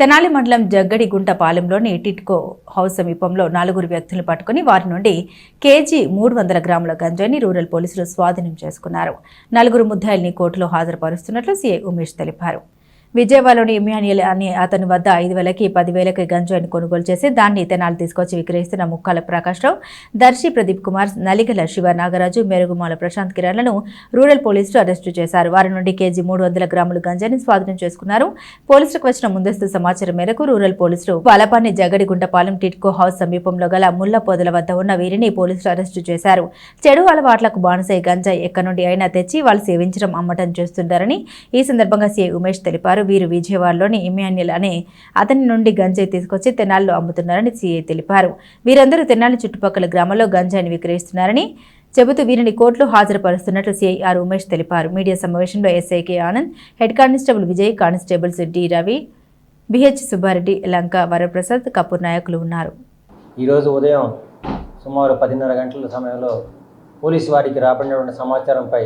తెనాలి మండలం జగ్గడిగుంట పాలెంలోని టిట్కో హౌస్ సమీపంలో నలుగురు వ్యక్తులను పట్టుకుని వారి నుండి కేజీ మూడు వందల గ్రాముల గంజాయిని రూరల్ పోలీసులు స్వాధీనం చేసుకున్నారు. నలుగురు ముద్దాయిల్ని కోర్టులో హాజరుపరుస్తున్నట్లు సీఐ ఉమేష్ తెలిపారు. విజయవాడలోని ఇమ్మాన్యుయల్ అని అతని వద్ద ఐదు వేలకి పదివేలకి గంజాయిని కొనుగోలు చేసి దాన్ని ఇతనాలు తీసుకొచ్చి విక్రయిస్తున్న ముక్కాల ప్రకాశ్రావు దర్శి ప్రదీప్ కుమార్ నలిగల శివ నాగరాజు మెరుగుమాల ప్రశాంత్ కిరణ్లను రూరల్ పోలీసులు అరెస్టు చేశారు. వారి నుండి కేజీ మూడు వందల గ్రాముల గంజాయిని స్వాధీనం చేసుకున్నారు. పోలీసులకు వచ్చిన ముందస్తు సమాచారం మేరకు రూరల్ పోలీసులు పాలపాన్ని జగడిగుంటపాలెం టిట్కో హౌస్ సమీపంలో గల ముళ్ళ పొదల వద్ద ఉన్న వీరిని పోలీసులు అరెస్టు చేశారు. చెడు అలవాట్లకు బానిసై గంజాయి ఎక్కడి నుండి అయినా తెచ్చి వాళ్ళు సేవించడం అమ్మటం చేస్తుంటారని ఈ సందర్భంగా సీఐ ఉమేష్ తెలిపారు. వీరు విజయవాడలోని ఇమాన్యుల్ అనే అతని నుండి గంజాయి తీసుకొచ్చి తెనాల్లో అమ్ముతున్నారని సీఐ తెలిపారు. వీరందరూ తెనాలి చుట్టుపక్కల గ్రామంలో గంజాయిని విక్రయిస్తున్నారని చెబుతూ వీరిని కోర్టులో హాజరుపరుస్తున్నట్లు సీఐ ఆర్ ఉమేష్ తెలిపారు. మీడియా సమావేశంలో ఎస్ఐకే Anand head constable Vijay constables D Ravi BH Subbareddy Lanka Varaprasad Kapoor నాయకులు ఉన్నారు. ఈరోజు ఉదయం సుమారు పదిన్నర గంటల సమయంలో పోలీసు వారికి రాబడినటువంటి సమాచారంపై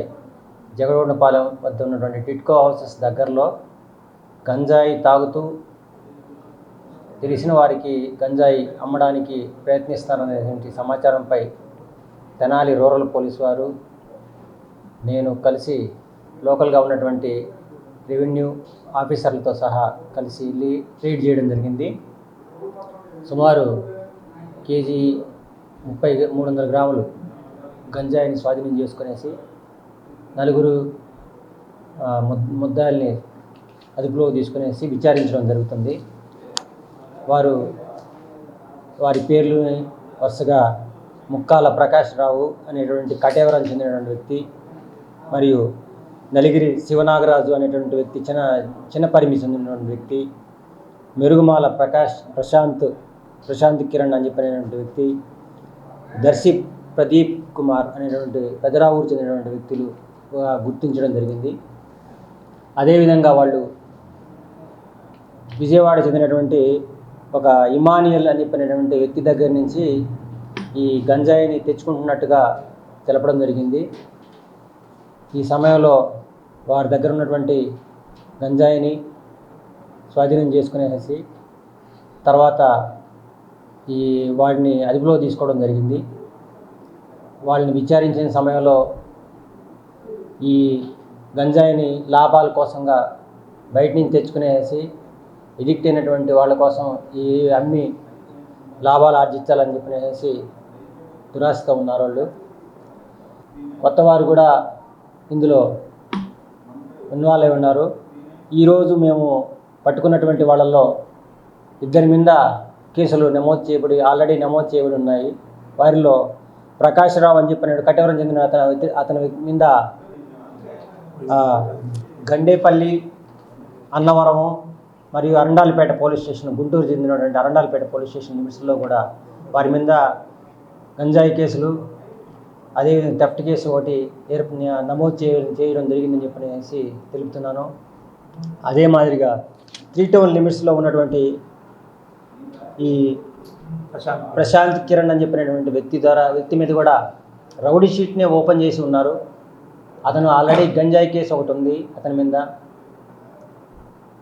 జగడగొండపాలెం వద్ద ఉన్నటువంటి టిట్కో హౌసెస్ దగ్గరలో గంజాయి తాగుతూ తెలిసిన వారికి గంజాయి అమ్మడానికి ప్రయత్నిస్తారనేటువంటి సమాచారంపై తెనాలి రూరల్ పోలీస్ వారు నేను కలిసి లోకల్గా ఉన్నటువంటి రెవెన్యూ ఆఫీసర్లతో సహా కలిసి లీ రైడ్ చేయడం జరిగింది. సుమారు కేజీ ముప్పై మూడు వందల గ్రాములు గంజాయిని స్వాధీనం చేసుకునేసి నలుగురు ముద్ ముద్దాయిల్ని అదుపులో తీసుకునేసి విచారించడం జరుగుతుంది. వారు వారి పేర్లు వరుసగా ముక్కాల ప్రకాష్ రావు అనేటువంటి కటేవరం చెందినటువంటి వ్యక్తి మరియు నలిగిరి శివనాగరాజు అనేటువంటి వ్యక్తి చిన్న చిన్న పరిమి చెందినటువంటి వ్యక్తి మెరుగుమాల ప్రకాష్ ప్రశాంత్ ప్రశాంత్ కిరణ్ అని చెప్పినటువంటి వ్యక్తి దర్శి ప్రదీప్ కుమార్ అనేటువంటి పెదరావూరు చెందినటువంటి వ్యక్తులు గుర్తించడం జరిగింది. అదేవిధంగా వాళ్ళు విజయవాడ చెందినటువంటి ఒక ఇమానియల్ అని చెప్పినటువంటి వ్యక్తి దగ్గర నుంచి ఈ గంజాయిని తెచ్చుకుంటున్నట్టుగా తెలపడం జరిగింది. ఈ సమయంలో వారి దగ్గర ఉన్నటువంటి గంజాయిని స్వాధీనం చేసుకునేసి తర్వాత ఈ వాడిని అదుపులో తీసుకోవడం జరిగింది. వాళ్ళని విచారించిన సమయంలో ఈ గంజాయిని లాభాల కోసంగా బయట నుంచి తెచ్చుకునేసి ఎడిక్ట్ అయినటువంటి వాళ్ళ కోసం ఈ అమ్మి లాభాలు ఆర్జించాలని చెప్పినేసి దురాశతో ఉన్నారు వాళ్ళు. కొత్త వారు కూడా ఇందులో ఇన్వాల్వ్ అయి ఉన్నారు ఈరోజు మేము పట్టుకున్నటువంటి వాళ్ళల్లో ఇద్దరి మీద కేసులు నమోదు చేయబడి ఆల్రెడీ నమోదు చేయబడి ఉన్నాయి. వారిలో ప్రకాష్ రావు అని చెప్పిన కట్టవరం చెందిన అతని అతని మీద గండేపల్లి అన్నవరము మరియు అరండాలపేట పోలీస్ స్టేషన్ గుంటూరు చెందినటువంటి అరండాలపేట పోలీస్ స్టేషన్ లిమిట్స్లో కూడా వారి మీద గంజాయి కేసులు అదేవిధంగా థెఫ్ట్ కేసు ఒకటి ఏర్ప నమోదు చేయ చేయడం జరిగిందని చెప్పనేసి తెలుపుతున్నాను. అదే మాదిరిగా త్రీ టౌన్ లిమిట్స్లో ఉన్నటువంటి ఈ ప్రశాంత్ ప్రశాంత్ కిరణ్ అని చెప్పినటువంటి వ్యక్తి ద్వారా వ్యక్తి మీద కూడా రౌడీ షీట్నే ఓపెన్ చేసి ఉన్నారు. అతను ఆల్రెడీ గంజాయి కేసు ఒకటి ఉంది అతని మీద.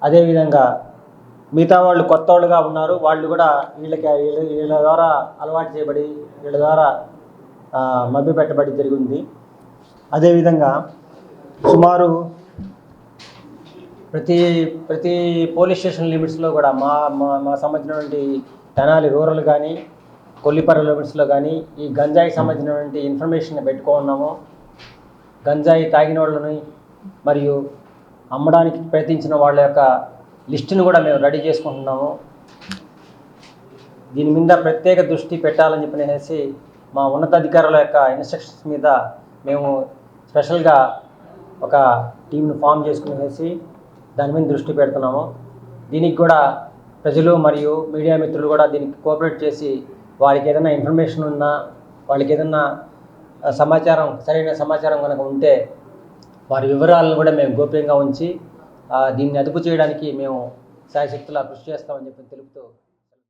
అదేవిధంగా మిగతా వాళ్ళు కొత్త వాళ్ళుగా ఉన్నారు వాళ్ళు కూడా వీళ్ళకి వీళ్ళ వీళ్ళ ద్వారా అలవాటు చేయబడి వీళ్ళ ద్వారా మభ్య పెట్టబడి జరిగింది. అదేవిధంగా సుమారు ప్రతి ప్రతి పోలీస్ స్టేషన్ లిమిట్స్లో కూడా మా మా మా సంబంధించినటువంటి తెనాలి రూరల్ కానీ కొల్లిపర లిమిట్స్లో కానీ ఈ గంజాయికి సంబంధించినటువంటి ఇన్ఫర్మేషన్ పెట్టుకున్నాము గంజాయి తాగిన వాళ్ళని మరియు అమ్మడానికి ప్రయత్నించిన వాళ్ళ యొక్క లిస్టును కూడా మేము రెడీ చేసుకుంటున్నాము. దీని మీద ప్రత్యేక దృష్టి పెట్టాలని చెప్పి మా ఉన్నతాధికారుల యొక్క ఇన్స్ట్రక్షన్స్ మీద మేము స్పెషల్గా ఒక టీంను ఫామ్ చేసుకునేసి దాని మీద దృష్టి పెడుతున్నాము. దీనికి కూడా ప్రజలు మరియు మీడియా మిత్రులు కూడా దీనికి కోఆపరేట్ చేసి వారికి ఏదైనా ఇన్ఫర్మేషన్ ఉన్నా వాళ్ళకి ఏదైనా సమాచారం సరైన సమాచారం కనుక ఉంటే వారి వివరాలను కూడా మేము గోప్యంగా ఉంచి దీన్ని అదుపు చేయడానికి మేము శాయశక్తులా కృషి చేస్తామని చెప్పి తెలుపుతూ